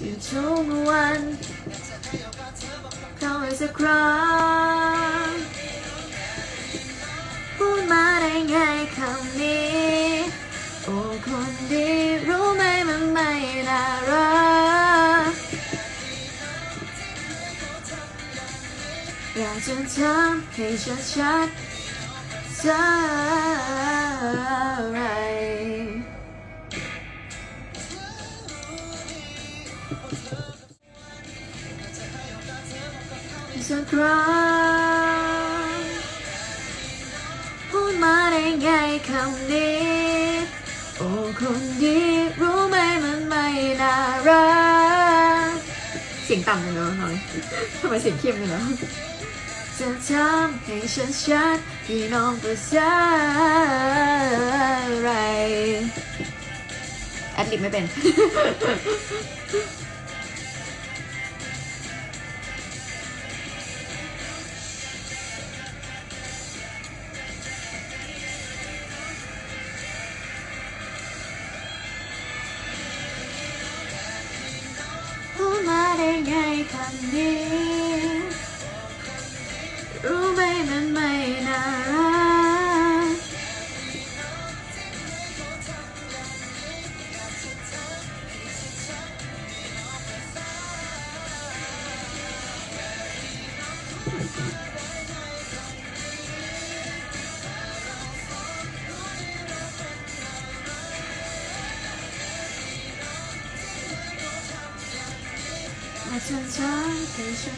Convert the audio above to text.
อยู่ทุกวันเขออีกสักครั้งพูดมาได้ไงคำนี้ โอ้คนดีรู้ไหมมันไม่น่ารักอยากจะทำให้ชัดๆสัก สักครั้งพูดมาได้ไงคำนี้โอ้คนดีรู้ไหมมันไม่น่ารักเสียงต่ำเลยเนาะหน่อยทำไมเสียงเข้มเลยเนาะจะทำให้ฉันชัดพี่น้องภาษาอะไรแอดลิบไม่เป็น ได้ไงคำนี้ อาจจะช้าให้ฉั